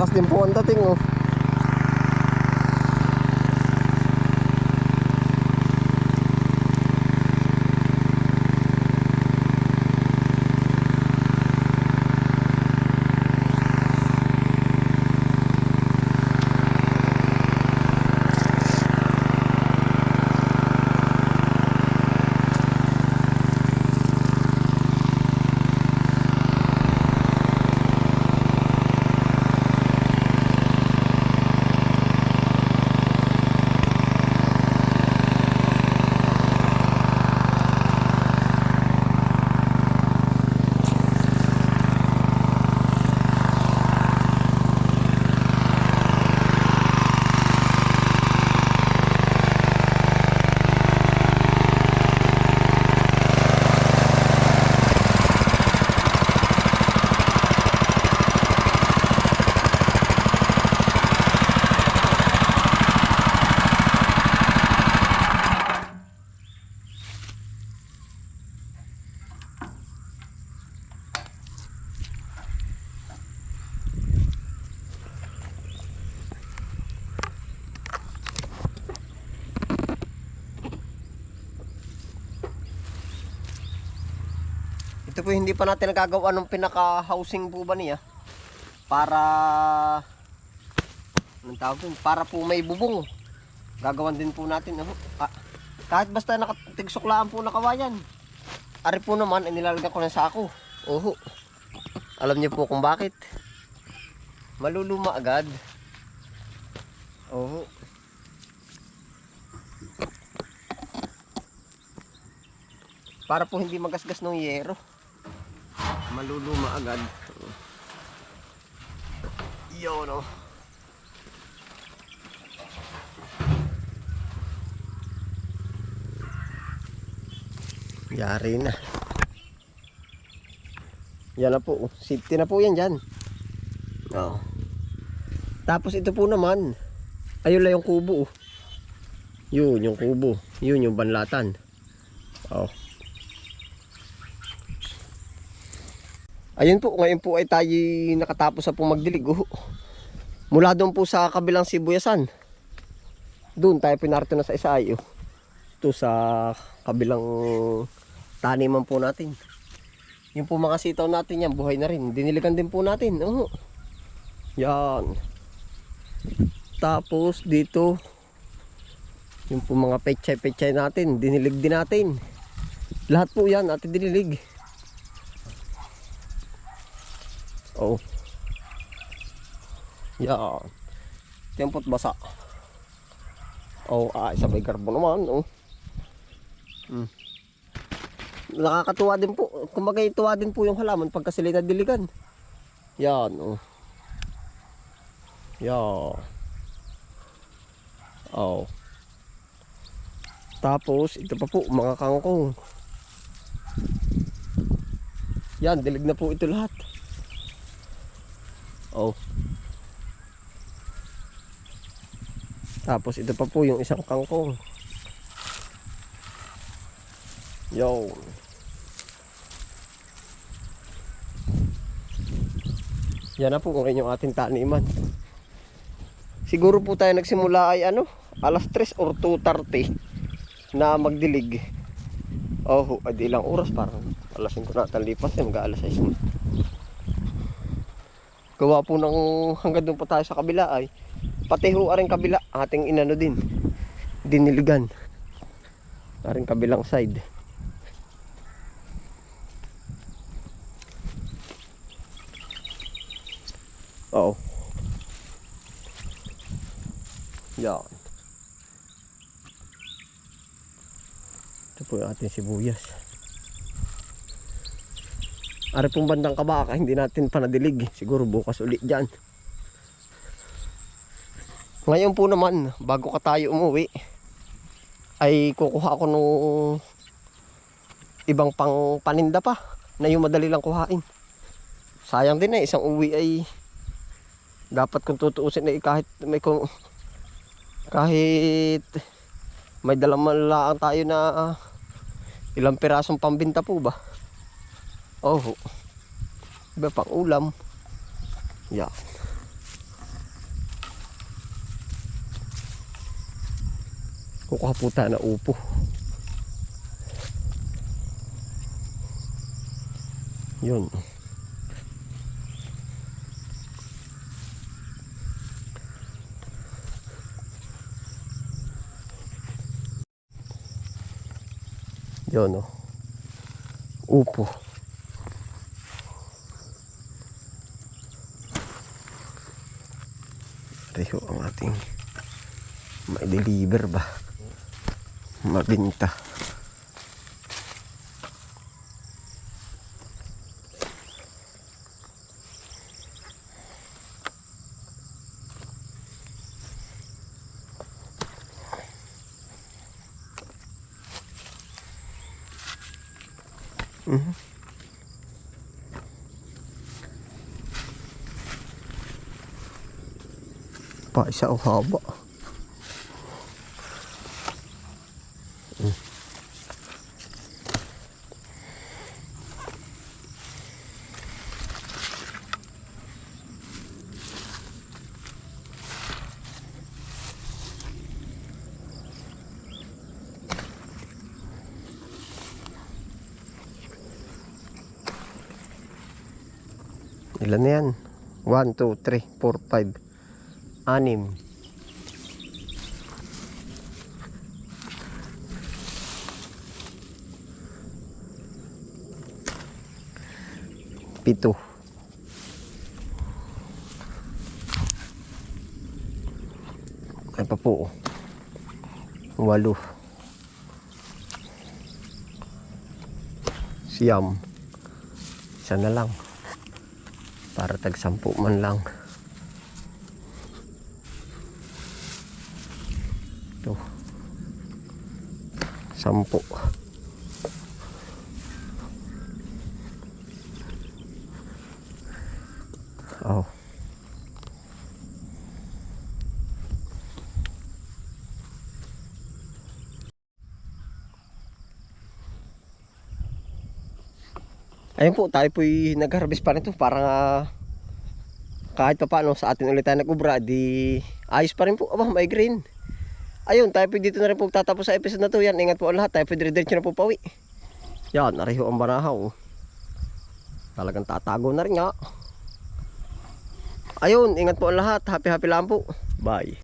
Malakas din po ang dating oh. Ito po hindi pa natin nagagawa ng pinaka-housing po ba niya. Para anong tawag dun? Para po may bubong. Gagawan din po natin. Oh. Ah, kahit basta nakatigsuklaan po na. Ari po naman, ay nilalagyan ko na sa ako. Oho. Alam niyo po kung bakit. Maluluma agad. Oho. Para po hindi magasgas ng yero. Maluluma agad. Yo no. Yari na. Yan na po. Safety na po yan dyan. Oo. Tapos ito po naman. Ayun lang yung kubo. oh. Yun yung kubo. Yun yung banlatan. Oh. Ayun po, ngayon po ay tayo nakatapos sa pong. Oh. Mula doon po sa kabilang sibuyasan. Doon tayo pinarito na sa isa ay. Oh. Ito sa kabilang taniman po natin. Yung po mga sitaw natin yan, buhay na rin. Diniligan din po natin. Oh. Yan. Tapos dito, yung po mga pechay-pechay natin, dinilig din natin. Lahat po yan, natin dinilig. Oh. Yan. Tempot basa. Oh, ah, sabay karbo naman, oh. Hmm. Nakakatuwa din po. Kumbaga tuwa din po yung halaman pagka sila nadiligan. Yan, oh. Yan. Oh. Tapos, ito pa po, mga kangkong. Yan, dilig na po ito lahat. Oh. Tapos ito pa po yung isang kangkong. Yo. Yan na po kung yung ating taniman. Siguro po tayo nagsimula ay ano, alas 3 or 2.30 na magdilig. Oh, ay di ilang oras parang alas 5 na talipas yan, mag alas 6 na. Gawa po ng hanggang doon po tayo sa kabila ay pati ho aring kabila ating inano din diniligan aring kabilang side Oo. Yan. Ito po yung ating sibuyas. Ari pong bandang kabaka, hindi natin pa nadilig. Siguro bukas ulit dyan. Ngayon po naman, bago ka tayo umuwi, ay kukuha ako nung ibang pang paninda pa na yung madali lang kuhain. Sayang din eh, isang uwi ay dapat kung tutuusin ay kahit may kung kahit may dalang lang tayo na ah, ilang pirasong pambinta po ba? Oh. Iba pang ulam. Yan. Kukuha puta na upo. Yun. Yun, no. Upo. Reho ang ating ma-deliver ba? Mabinta. Mhm. Pa isa o haba. Ilan na yan? 1, 2, 3, 4, 5 Anim. Pito. Ay pa po. Walo. Siyam. Isa na lang. Para tag sampu man lang ito sampu oh Ayun po, tayo po'y nag-harvest pa nito para nga kahit pa paano sa atin ulit tayo nag-ubra, di ayos pa rin po. Aba, may green. Ayun, po dito na rin po tatapos sa episode na to. Yan, ingat po ang lahat. Tayo po dire-diretso na po pawi. Yan, nariho ang banahaw. Talagang tatago na rin nga. Ayun, ingat po ang lahat. Happy-happy lang po. Bye.